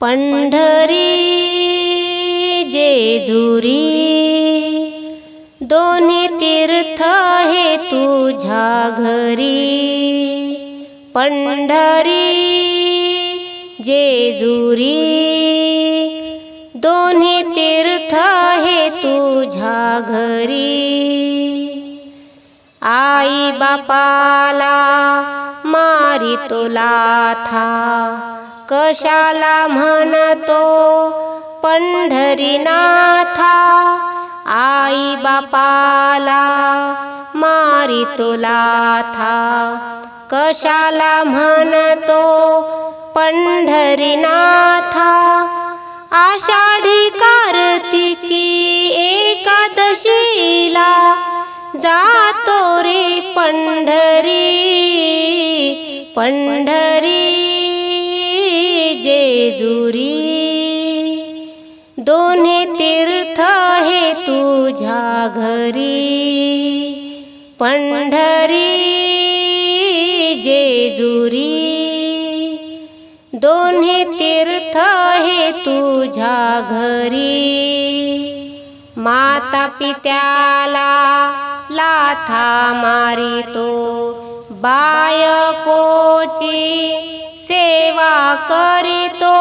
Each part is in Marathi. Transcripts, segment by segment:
पंढरी, जेजुरी, दोन्ही तीर्थ हे तुझ्या घरी. पंढरी, जेजुरी, दोन्ही तीर्थ हे तुझ्या घरी. आई बापाला मारी था कशाला म्हणतो? पंढरीनाथा आई बापाला मारी था. कशाला म्हणतो? पंढरीनाथा आषाढी कार्तिकी एकादशीला जातो रे पंढरी. पंढरी जेजुरी दोन्ही तीर्थ हे तुझ्या घरी. पंढरी जेजुरी दोन्ही तीर्थ हे तुझ्या घरी. माता पित्याला लाथा मारितो बायकोची सेवा करीतो.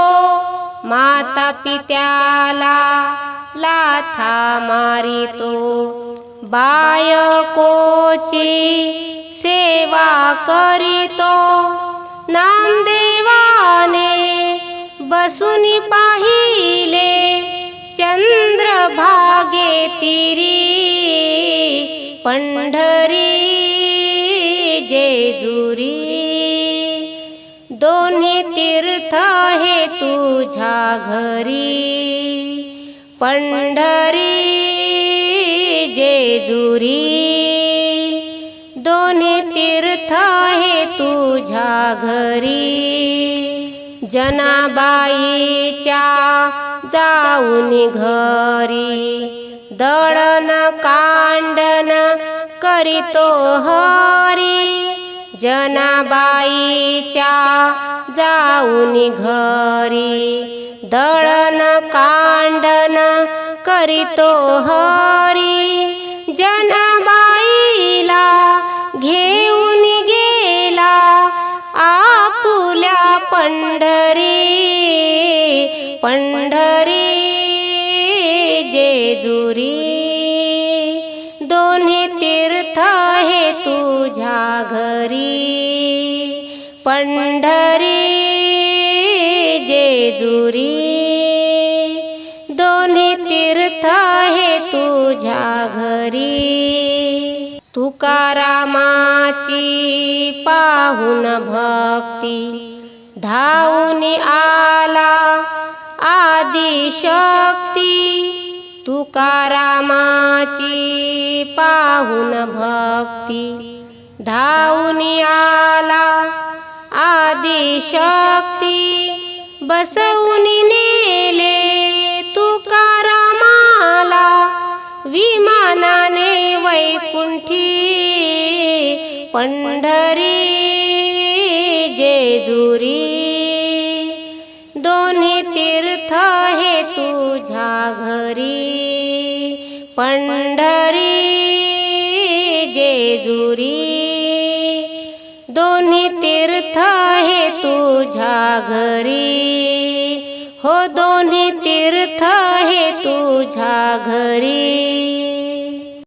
माता पित्याला लाथा मारितो. बायकोची सेवा करीतो. नामदेवाने बसून पाहिले चंद्रभागे तिरी पंढरी जेजुरी. दोन्ही तीर्थ हे तुझ्या घरी. पंढरी जेजुरी दोन्ही तीर्थ हे तुझ्या घरी. जनाबाईच्या जाऊन घरी दळण कांडन करीतो हरी. जनाबाईच्या जाऊन घरी दळण कांडन करीतो हरी. जनाबाईला घेऊन गेला आपुल्या पंढरी. पंढरी जेजुरी दोन्ही तीर्थ हे तुझ्या घरी? पंढरी जेजुरी दोन्ही तीर्थ हे तुझ्या घरी? तुकारामाची पाहून भक्ती धावून आला आदिशक्ती. तुकारामाची पाहून भक्ती. धावून आला आदिशक्ती. बसवून नेले तुकारामाला. विमानाने वैकुंठी. पंढरी जेजुरी. दोन्ही तीर्थ हे तुझ्या घरी. पंढरी जेजुरी. दोन्ही तीर्थ हे तुझ्या घरी. हो दोन्ही तीर्थ हे तुझ्या घरी.